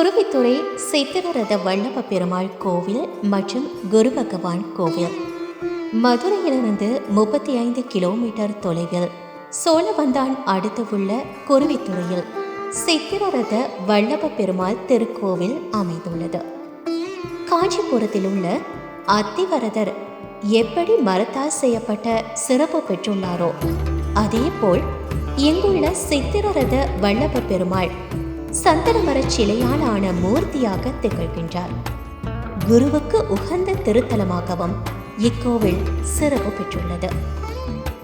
குருவித்துறை சித்திரரத வல்லப பெருமாள் கோவில் மற்றும் குரு பகவான் கோவில். மதுரையிலிருந்து முப்பத்தி ஐந்து கிலோமீட்டர் தொலைவில் சோழவந்தான் அடுத்து உள்ள குருவித்துறையில் சித்திரரத வல்லப பெருமாள் திருக்கோவில் அமைந்துள்ளது. காஞ்சிபுரத்தில் உள்ள அத்திவரதர் எப்படி மரத்தால் செய்யப்பட்ட சிறப்பு பெற்றுள்ளாரோ அதேபோல் இங்குள்ள சித்திரரத வல்லப பெருமாள் சந்தனமரச் சிலையால் ஆன மூர்த்தியாக திகழ்கின்றார். குருவுக்கு உகந்த திருத்தலமாகவும் இக்கோவில் சிறப்பு பெற்றுள்ளது.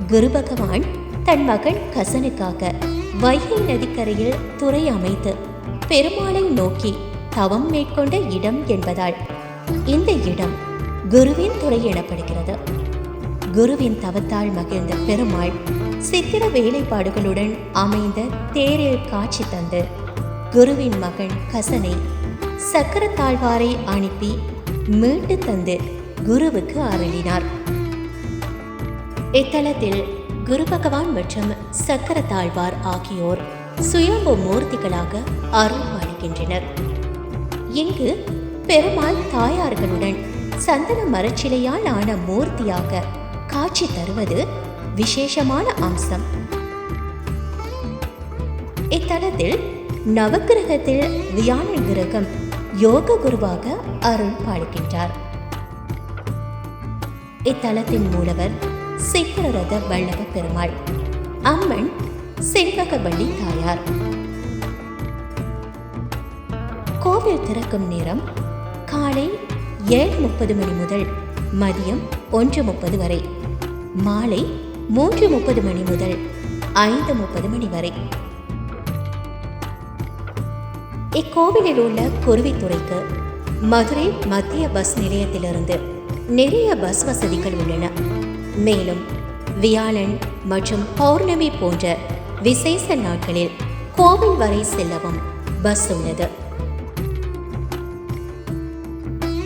குரு பகவான் தன் மகன் கசனுக்காக வைகை நதிக்கரையில் துறை அமைத்து பெருமாளை நோக்கி தவம் மேற்கொண்ட இடம் என்பதால் இந்த இடம் குருவின் துறை எனப்படுகிறது. குருவின் தவத்தால் மகிழ்ந்த பெருமாள் சித்திர வேலைப்பாடுகளுடன் அமைந்த தேரில் காட்சி தந்து குருவின் மகன் கசனை சக்கரத்தாழ்வாரை அனுப்பி மீட்டு தந்து குருவுக்கு அருளினார். இத்தலத்தில் குரு பகவான் மற்றும் சக்கரத்தாழ்வார் ஆகியோர் சுயம்பு மூர்த்திகளாக அருள் பாலிக்கின்றனர். இங்கு பெருமாள் தாயார்களுடன் சந்தன மரச்சிலையால் ஆன மூர்த்தியாக காட்சி தருவது விசேஷமான அம்சம். இத்தலத்தில் நவக்கிரகத்தில் வியாழன் கிரகம் யோக குருவாக அருள் பாலிக்கின்றார். இத்தலத்தின் மூலவர் சித்திரரத வல்லவ பெருமாள் அம்மன் செண்பகவள்ளி தாயார். கோவில் திறக்கும் நேரம் காலை ஏழு முப்பது மணி முதல் மதியம் ஒன்று முப்பது வரை மாலை மூன்று முப்பது மணி முதல் ஐந்து முப்பது மணி வரை. இக்கோவிலில் உள்ள குருவித்துறைக்கு மதுரை மத்திய பஸ் நிலையத்திலிருந்து நிறைய பஸ் வசதிகள் உள்ளன. மேலும் வியாழன் மற்றும் பௌர்ணமி போன்ற விசேஷ நாட்களில் கோவில் வரை செல்லவும் பஸ் உள்ளது.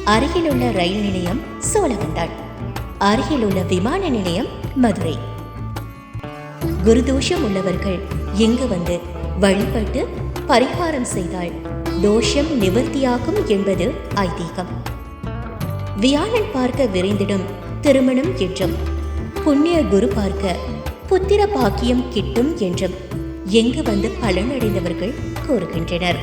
அருகிலுள்ள ரயில் நிலையம் சோழகந்தாள் அருகிலுள்ள விமான நிலையம் மதுரை. குருதோஷம் உள்ளவர்கள் இங்கு வந்து வழிபட்டு பரிகாரம் செய்தால் தோஷம் நிவர்த்தியாகும் என்பது ஐதீகம். வியாழன் பார்க்க விரைந்திடும் திருமணம் என்றும் புண்ணிய குரு பார்க்க புத்திர பாக்கியம் கிட்டும் என்றும் எங்கு வந்து பலனடைந்தவர்கள் கூறுகின்றனர்.